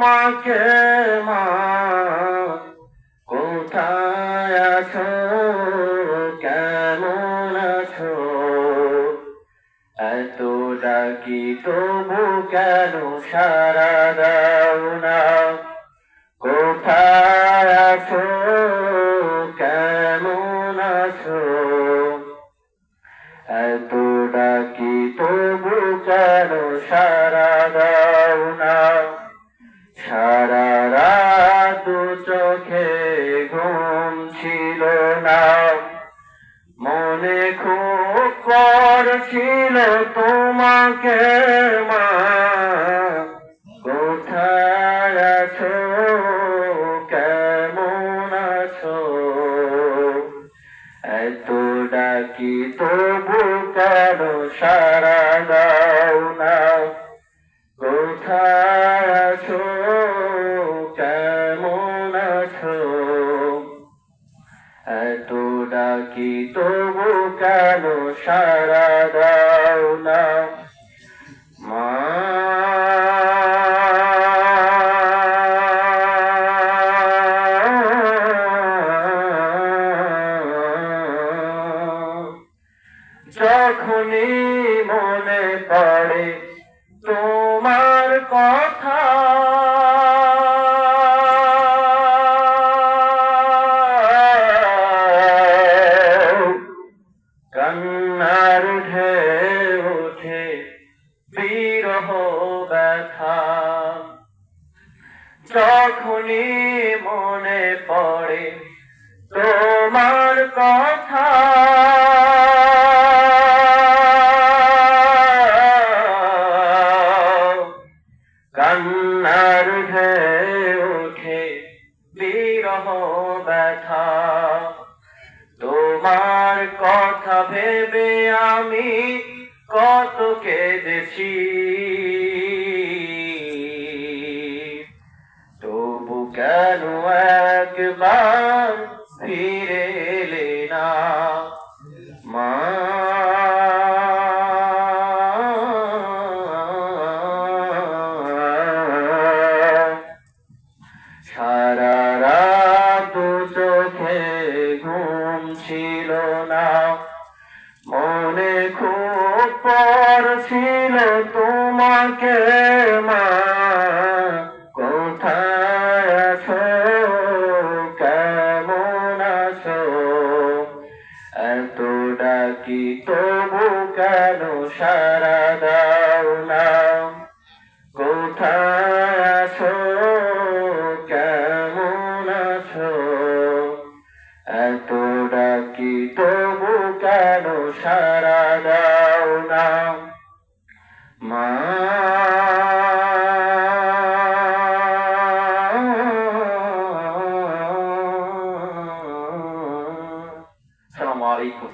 তোমাকে মা, কোথায় আছো? কেমন আছো? এত ডাকি তবু কেন সারা দাও না? কোথায় আছো? কেমন আছো? এত ডাকি তবু কেন সারা খুব করছিল তোমাকে মা। কোথায় আছো কেমন আছো? এত ডাকি তবু কেন সারা ডাকি তবু কেন সারা দাও না? মা যখনই মনে পড়ে তোমার কথা বিরহ ব্যথা যখনই মনে পড়ে তোমার কথা, কান্নার ঢেউ ওঠে বিরহ ব্যথা তোমার কথা ভেবে আমি কত কেঁদেছি। তবু কেন একবার ফিরে এলে না? মা ছিল না। মনে খুব পড়ছিল তোমাকে মা? কোথায় আছো? কেমন আছো? এত ডাকি তবু কেন সারা দাও না? কোথায় আছো? কেমন আছো? এত ডাকি তবু কেন সারা মা। আসসালামু আলাইকুম।